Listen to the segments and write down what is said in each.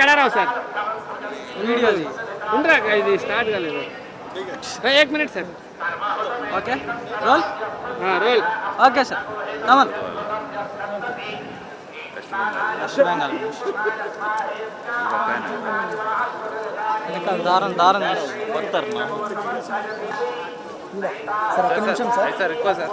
కడారావు sir. వీడియోది. ఉండరా ఇది start కాలేదు. ఏక్ minute sir. Okay. Roll? Roll. Okay sir. Kamal west Bengal దారం దారం కొడతారు సార్ ఒక్క నిమిషం సార్ సార్ ఎక్కువ సార్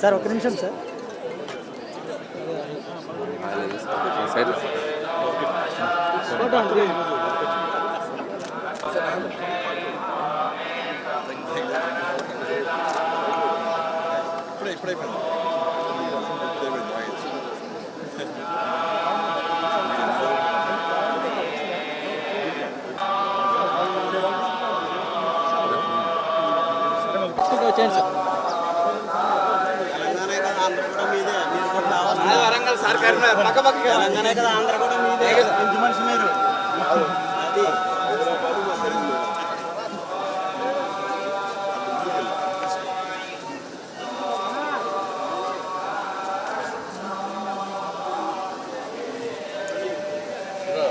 సార్ ఒక నిమిషం సార్. ఇప్పుడే ఇప్పుడే వచ్చేయండి సార్ వరంగల్ సార్ పక్క పక్క తెలంగాణ కదా ఆంధ్ర కూడా మీదే మంచి మనిషి మీరు అది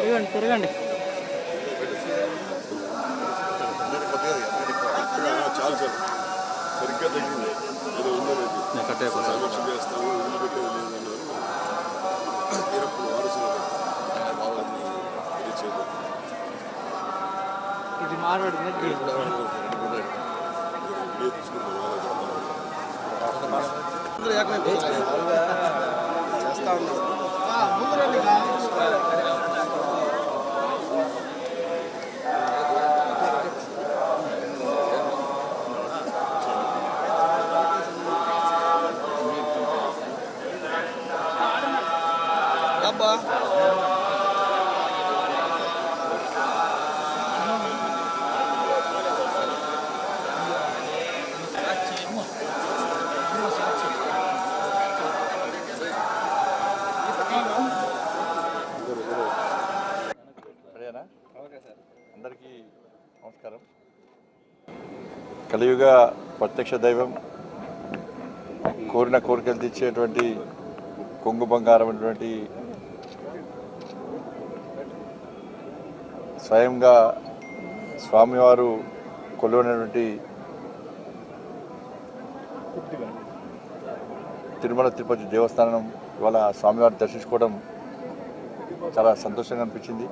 తిరగండి తిరగండి చాలు చాలు సరిగ్గా తగ్గింది ఏదో ఉందనేది సమీక్ష చేస్తాము ఇల్లు పెట్టేది లేదన్నారు ఇది చేయలేదు ఇది తీసుకుంటాం చేస్తా ఉన్నాం కలియుగ ప్రత్యక్ష దైవం కోరిన కోరికలు తెచ్చేటువంటి కొంగు బంగారం అటువంటి స్వయంగా స్వామివారు కొలువైనటువంటి తిరుమల తిరుపతి దేవస్థానం ఇవాళ స్వామివారిని దర్శించుకోవడం చాలా సంతోషంగా అనిపించింది.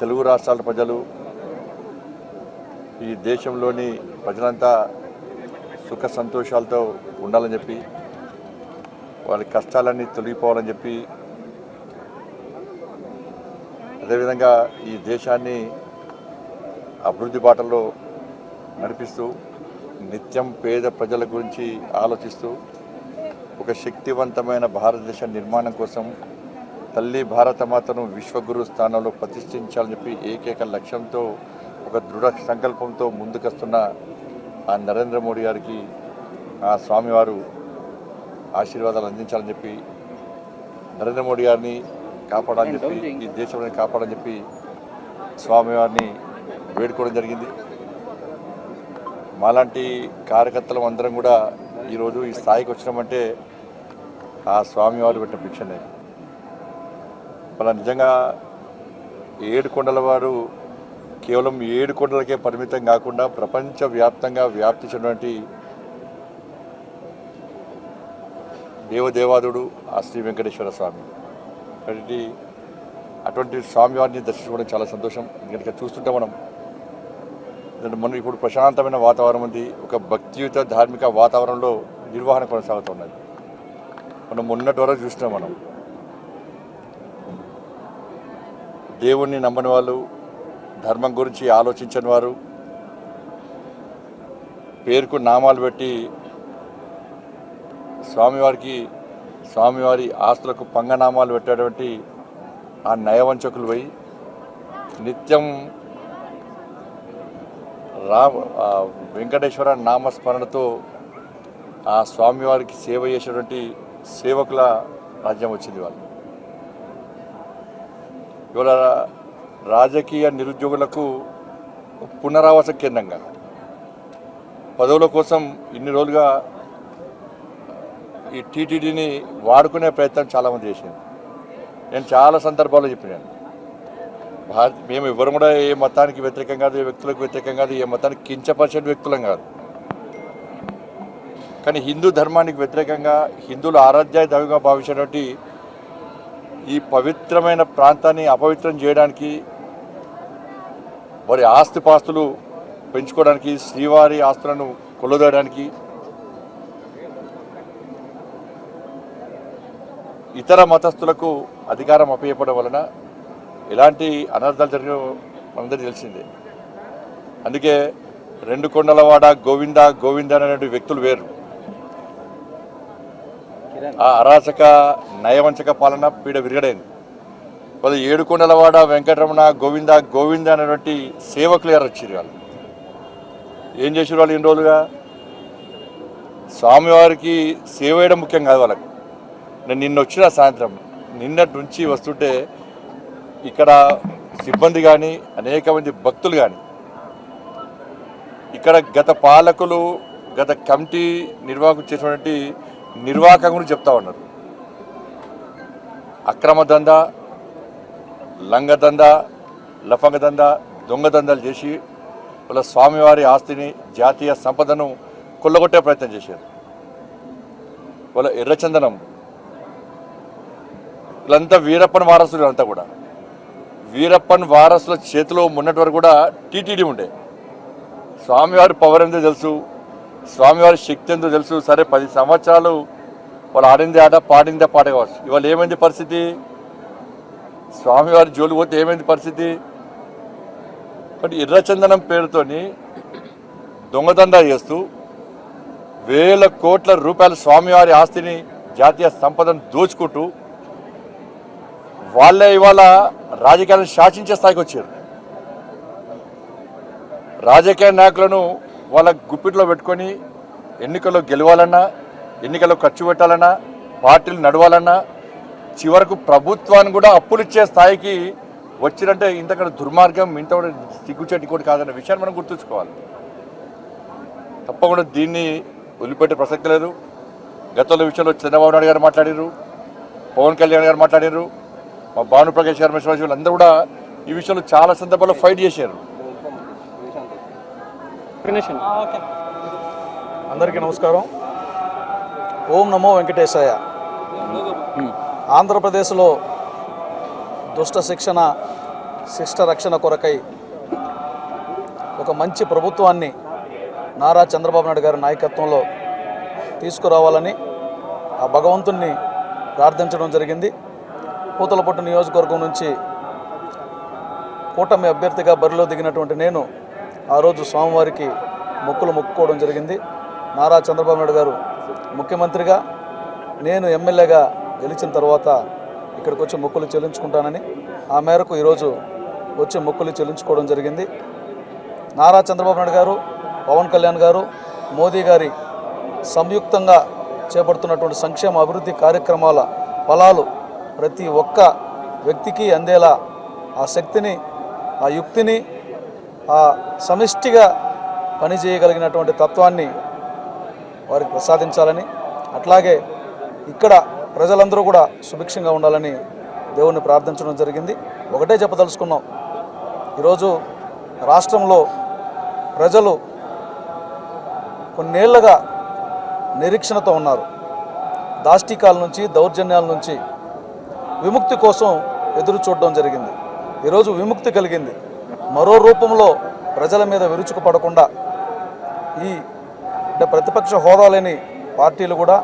తెలుగు రాష్ట్రాల ప్రజలు ఈ దేశంలోని ప్రజలంతా సుఖ సంతోషాలతో ఉండాలని చెప్పి వారి కష్టాలన్నీ తొలగిపోవాలని చెప్పి అదేవిధంగా ఈ దేశాన్ని అభివృద్ధి బాటలో నడిపిస్తూ నిత్యం పేద ప్రజల గురించి ఆలోచిస్తూ ఒక శక్తివంతమైన భారతదేశ నిర్మాణం కోసం తల్లి భారతమాతను విశ్వగురు స్థానంలో ప్రతిష్ఠించాలని చెప్పి ఏకైక లక్ష్యంతో ఒక దృఢ సంకల్పంతో ముందుకొస్తున్న ఆ నరేంద్ర మోడీ గారికి ఆ స్వామివారు ఆశీర్వాదాలు అందించాలని చెప్పి నరేంద్ర మోడీ గారిని కాపాడాలని చెప్పి ఈ దేశంలో కాపాడని చెప్పి స్వామివారిని వేడుకోవడం జరిగింది. మాలాంటి కార్యకర్తలం అందరం కూడా ఈరోజు ఈ స్థాయికి వచ్చినామంటే ఆ స్వామివారు పెట్టిన భిక్షనే మన నిజంగా ఏడు కొండల వారు కేవలం ఏడు కొండలకే పరిమితం కాకుండా ప్రపంచవ్యాప్తంగా వ్యాప్తి చెందినటువంటి దేవదేవాదుడు ఆ శ్రీ వెంకటేశ్వర స్వామి. కాబట్టి అటువంటి స్వామివారిని దర్శించుకోవడం చాలా సంతోషం. ఎందుకంటే చూస్తుంటే మనం మనం ఇప్పుడు ప్రశాంతమైన వాతావరణం ఉంది. ఒక భక్తియుత ధార్మిక వాతావరణంలో నిర్వహణ కొనసాగుతున్నది. మనం మొన్నటి వరకు చూసినాం మనం. దేవుణ్ణి నమ్మని వాళ్ళు ధర్మం గురించి ఆలోచించని వారు పేరుకు నామాలు పెట్టి స్వామివారికి స్వామివారి ఆస్తులకు పంగనామాలు పెట్టేటువంటి ఆ నయవంచకులు పోయి నిత్యం రా వెంకటేశ్వర నామస్మరణతో ఆ స్వామివారికి సేవ చేసేటువంటి సేవకుల రాజ్యం వచ్చింది వాళ్ళు. ఇవాళ రాజకీయ నిరుద్యోగులకు పునరావాస కేంద్రంగా. పదవుల కోసం ఇన్ని రోజులుగా ఈ టీటీడీని వాడుకునే ప్రయత్నం చాలామంది చేసింది నేను చాలా సందర్భాల్లో చెప్పినాను. భారత్ మేము ఎవరు కూడా ఏ మతానికి వ్యతిరేకం కాదు ఏ వ్యక్తులకు వ్యతిరేకం కాదు ఏ మతానికి కించపరిచే వ్యక్తులం కాదు. కానీ హిందూ ధర్మానికి వ్యతిరేకంగా హిందువుల ఆరాధ్యాయ దైవంగా భావించినటువంటి ఈ పవిత్రమైన ప్రాంతాన్ని అపవిత్రం చేయడానికి వారి ఆస్తిపాస్తులు పెంచుకోవడానికి శ్రీవారి ఆస్తులను కొల్లదోయడానికి ఇతర మతస్థులకు అధికారం అప్పయ్యపడం వలన ఎలాంటి అనర్థాలు జరిగిన మనందరికీ తెలిసిందే. అందుకే రెండు కొండలవాడ గోవింద గోవింద అనేటువంటి వ్యక్తులు వేరు. ఆ అరాచక నయవంచక పాలన పీడ విరగడైంది. వాళ్ళు ఏడుకొండలవాడ వెంకటరమణ గోవింద గోవింద అనేటువంటి సేవకులు గారు వచ్చారు వాళ్ళు? ఏం చేసారు వాళ్ళు ఎన్ని రోజులుగా? స్వామివారికి సేవ చేయడం ముఖ్యం కాదు వాళ్ళకు. నేను నిన్న వచ్చిన సాయంత్రం నిన్నటి నుంచి వస్తుంటే ఇక్కడ సిబ్బంది కానీ అనేక మంది భక్తులు కానీ ఇక్కడ గత పాలకులు గత కమిటీ నిర్వాహకులు చేసినటువంటి నిర్వాహకం గురించి చెప్తా ఉన్నారు. అక్రమ దందా లంగ దందా లఫంగ దొంగ దందాలు చేసి వాళ్ళ స్వామివారి ఆస్తిని జాతీయ సంపదను కొల్లగొట్టే ప్రయత్నం చేశారు. వాళ్ళ ఎర్రచందనం. వీళ్ళంతా వీరప్పన్ వారసులు అంతా కూడా. వీరప్పన్ వారసుల చేతిలో మొన్నటి వరకు కూడా టీటీడీ ఉండే. స్వామివారి పవర్ ఎంతో తెలుసు. స్వామివారి శక్తి ఎంతో తెలుసు. సరే పది సంవత్సరాలు వాళ్ళు ఆడింది ఆట పాడిందే పాట కావచ్చు ఇవాళ ఏమైంది పరిస్థితి? స్వామివారి జోలు పోతే ఏమైంది పరిస్థితి? బట్ ఎర్రచందనం పేరుతోని దొంగదండ చేస్తూ వేల కోట్ల రూపాయల స్వామివారి ఆస్తిని జాతీయ సంపదను దోచుకుంటూ వాళ్ళే ఇవాళ రాజకీయాలను శాసించే స్థాయికి వచ్చారు. రాజకీయ నాయకులను వాళ్ళ గుప్పిట్లో పెట్టుకొని ఎన్నికల్లో గెలవాలన్నా ఎన్నికల్లో ఖర్చు పెట్టాలన్నా పార్టీలు నడవాలన్నా చివరకు ప్రభుత్వాన్ని కూడా అప్పులు ఇచ్చే స్థాయికి వచ్చిరంటే ఇంతకంటే దుర్మార్గం ఇంత కూడా సిగ్గుచేటి కూడా కాదన్న విషయాన్ని మనం గుర్తుంచుకోవాలి. తప్పకుండా దీన్ని వదిలిపెట్టే ప్రసక్తి లేదు. గతంలో విషయంలో చంద్రబాబు నాయుడు గారు మాట్లాడారు పవన్ కళ్యాణ్ గారు మాట్లాడారు మా భానుప్రకాష్ గారు మిశ్రా అందరూ కూడా ఈ విషయంలో చాలా సందర్భాల్లో ఫైట్ చేశారు. అందరికీ నమస్కారం. ఓం నమో వెంకటేశాయ. ఆంధ్రప్రదేశ్లో దుష్ట శిక్షణ శిష్ట రక్షణ కొరకై ఒక మంచి ప్రభుత్వాన్ని నారా చంద్రబాబు నాయుడు గారి నాయకత్వంలో తీసుకురావాలని ఆ భగవంతుణ్ణి ప్రార్థించడం జరిగింది. పూతలపట్టు నియోజకవర్గం నుంచి కూటమి అభ్యర్థిగా బరిలో దిగినటువంటి నేను ఆ రోజు స్వామివారికి మొక్కులు మొక్కుకోవడం జరిగింది. నారా చంద్రబాబు నాయుడు గారు ముఖ్యమంత్రిగా నేను ఎమ్మెల్యేగా గెలిచిన తర్వాత ఇక్కడికి వచ్చి మొక్కులు చెల్లించుకుంటానని ఆ మేరకు ఈరోజు వచ్చి మొక్కులు చెల్లించుకోవడం జరిగింది. నారా చంద్రబాబు నాయుడు గారు పవన్ కళ్యాణ్ గారు మోదీ గారి సంయుక్తంగా చేపడుతున్నటువంటి సంక్షేమ అభివృద్ధి కార్యక్రమాల ఫలాలు ప్రతి ఒక్క వ్యక్తికి అందేలా ఆ శక్తిని ఆ యుక్తిని ఆ సమిష్టిగా పనిచేయగలిగినటువంటి తత్వాన్ని వారికి ప్రసాదించాలని అట్లాగే ఇక్కడ ప్రజలందరూ కూడా సుభిక్షంగా ఉండాలని దేవుణ్ణి ప్రార్థించడం జరిగింది. ఒకటే చెప్పదలుచుకున్నాం. ఈరోజు రాష్ట్రంలో ప్రజలు కొన్నేళ్ళుగా నిరీక్షణతో ఉన్నారు. దాష్టికాల నుంచి దౌర్జన్యాల నుంచి విముక్తి కోసం ఎదురు చూడడం జరిగింది. ఈరోజు విముక్తి కలిగింది. మరో రూపంలో ప్రజల మీద విరుచుకుపడకుండా ఈ అంటే ప్రతిపక్ష హోదా లేని పార్టీలు కూడా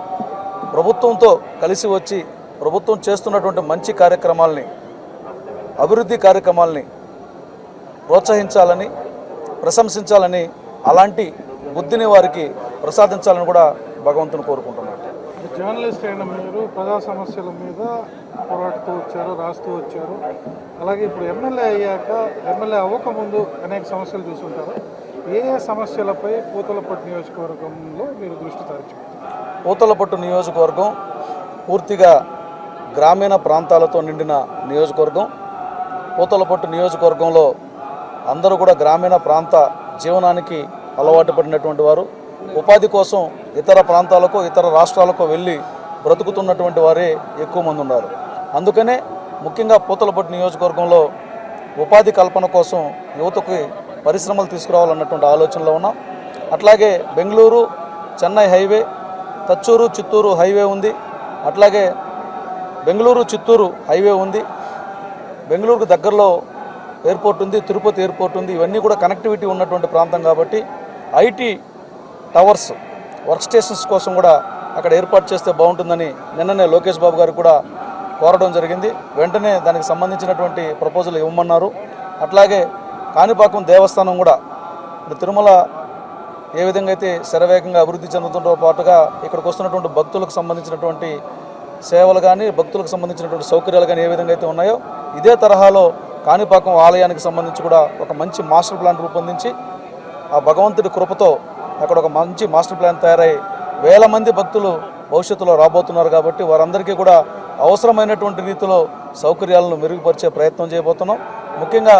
ప్రభుత్వంతో కలిసి వచ్చి ప్రభుత్వం చేస్తున్నటువంటి మంచి కార్యక్రమాల్ని అభివృద్ధి కార్యక్రమాల్ని ప్రోత్సహించాలని ప్రశంసించాలని అలాంటి బుద్ధిని వారికి ప్రసాదించాలని కూడా భగవంతుని కోరుకుంటున్నాను జర్నలిస్ట్ అయిన మీరు ప్రజా సమస్యల మీద పోరాడుతూ వచ్చారు రాస్తూ వచ్చారు. అలాగే ఇప్పుడు ఎమ్మెల్యే అయ్యాక ఎమ్మెల్యే అవ్వకముందు అనేక సమస్యలు చూసుంటారు. ఏ ఏ సమస్యలపై పూతలపట్టు నియోజకవర్గంలో మీరు దృష్టి సారించారు పూతలపట్టు నియోజకవర్గం పూర్తిగా గ్రామీణ ప్రాంతాలతో నిండిన నియోజకవర్గం. పూతలపట్టు నియోజకవర్గంలో అందరూ కూడా గ్రామీణ ప్రాంత జీవనానికి అలవాటు పడినటువంటి వారు. ఉపాధి కోసం ఇతర ప్రాంతాలకు ఇతర రాష్ట్రాలకు వెళ్ళి బ్రతుకుతున్నటువంటి వారే ఎక్కువ మంది ఉన్నారు. అందుకనే ముఖ్యంగా పూతలపట్టు నియోజకవర్గంలో ఉపాధి కల్పన కోసం యువతకి పరిశ్రమలు తీసుకురావాలన్నటువంటి ఆలోచనలో ఉన్నాం. అట్లాగే బెంగళూరు చెన్నై హైవే తచ్చూరు చిత్తూరు హైవే ఉంది. అట్లాగే బెంగళూరు చిత్తూరు హైవే ఉంది. బెంగళూరుకు దగ్గరలో ఎయిర్పోర్ట్ ఉంది తిరుపతి ఎయిర్పోర్ట్ ఉంది. ఇవన్నీ కూడా కనెక్టివిటీ ఉన్నటువంటి ప్రాంతం కాబట్టి ఐటీ టవర్స్ వర్క్ స్టేషన్స్ కోసం కూడా అక్కడ ఏర్పాటు చేస్తే బాగుంటుందని నిన్ననే లోకేష్ బాబు గారు కూడా కోరడం జరిగింది. వెంటనే దానికి సంబంధించినటువంటి ప్రపోజల్ ఇవ్వమన్నారు. అట్లాగే కాణిపాకం దేవస్థానం కూడా ఇప్పుడు తిరుమల ఏ విధంగా అయితే శరవేగంగా అభివృద్ధి చెందుతుందో పాటుగా ఇక్కడికి వస్తున్నటువంటి భక్తులకు సంబంధించినటువంటి సేవలు కానీ భక్తులకు సంబంధించినటువంటి సౌకర్యాలు కానీ ఏ విధంగా అయితే ఉన్నాయో ఇదే తరహాలో కాణిపాకం ఆలయానికి సంబంధించి కూడా ఒక మంచి మాస్టర్ ప్లాన్ రూపొందించి ఆ భగవంతుడి కృపతో అక్కడ ఒక మంచి మాస్టర్ ప్లాన్ తయారై వేల మంది భక్తులు భవిష్యత్తులో రాబోతున్నారు కాబట్టి వారందరికీ కూడా అవసరమైనటువంటి రీతిలో సౌకర్యాలను మెరుగుపరిచే ప్రయత్నం చేయబోతున్నాం. ముఖ్యంగా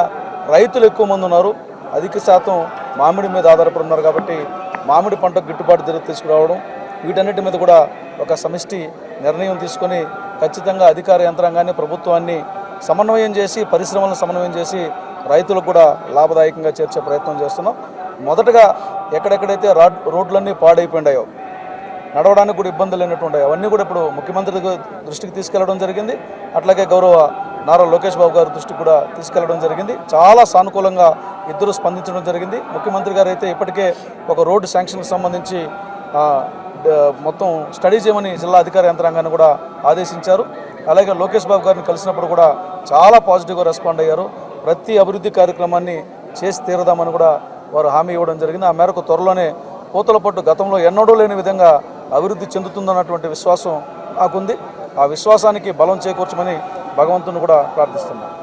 రైతులు ఎక్కువ మంది ఉన్నారు. అధిక శాతం మామిడి మీద ఆధారపడి ఉన్నారు కాబట్టి మామిడి పంటకు గిట్టుబాటు ధర తీసుకురావడం వీటన్నిటి మీద కూడా ఒక సమిష్టి నిర్ణయం తీసుకొని ఖచ్చితంగా అధికార యంత్రాంగాన్ని ప్రభుత్వాన్ని సమన్వయం చేసి పరిశ్రమలను సమన్వయం చేసి రైతులకు కూడా లాభదాయకంగా చేర్చే ప్రయత్నం చేస్తున్నాం. మొదటగా ఎక్కడెక్కడైతే రాడ్ రోడ్లన్నీ పాడైపోయినాయో నడవడానికి కూడా ఇబ్బందులు లేనటువంటి అవన్నీ కూడా ఇప్పుడు ముఖ్యమంత్రి దృష్టికి తీసుకెళ్ళడం జరిగింది. అట్లాగే గౌరవ నారా లోకేష్ బాబు గారి దృష్టి కూడా తీసుకెళ్ళడం జరిగింది. చాలా సానుకూలంగా ఇద్దరు స్పందించడం జరిగింది. ముఖ్యమంత్రి గారు అయితే ఇప్పటికే ఒక రోడ్డు శాంక్షన్కి సంబంధించి మొత్తం స్టడీ చేయమని జిల్లా అధికార యంత్రాంగాన్ని కూడా ఆదేశించారు. అలాగే లోకేష్ బాబు గారిని కలిసినప్పుడు కూడా చాలా పాజిటివ్గా రెస్పాండ్ అయ్యారు. ప్రతి అభివృద్ధి కార్యక్రమాన్ని చేసి తీరదామని కూడా వారు హామీ ఇవ్వడం జరిగింది. ఆ మేరకు త్వరలోనే పూతల పట్టు గతంలో ఎన్నడూ లేని విధంగా అభివృద్ధి చెందుతుందన్నటువంటి విశ్వాసం నాకుంది. ఆ విశ్వాసానికి బలం చేకూర్చమని భగవంతుని కూడా ప్రార్థిస్తున్నాను